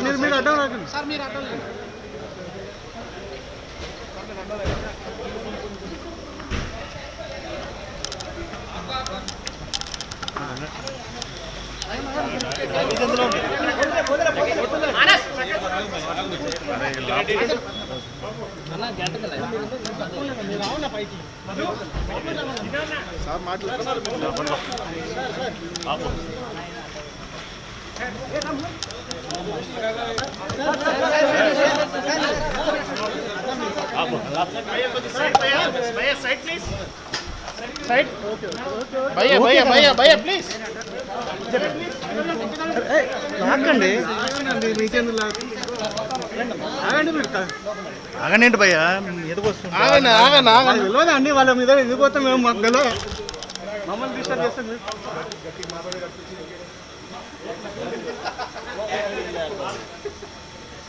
మీరు మీరు అడ్డం రాకండి సార్ మీరు అడ్డం సార్ మాట్లాడుతున్నారు భయ్యా భయ్యా భయ్యా భయ్యా ప్లీజ్ లాక్కండి. మీకెందుకు లాగ్ ఆగనేంటి భయ్యా? ఎదుగు వస్తుంది ఆగండి ఆగండి మాకు ఆగండి తెలియదు అండి వాళ్ళ మీద ఎందుకు పోతే మేము? మాకు తెలియదు. మమ్మల్ని డిస్టర్బ్ చేస్తాం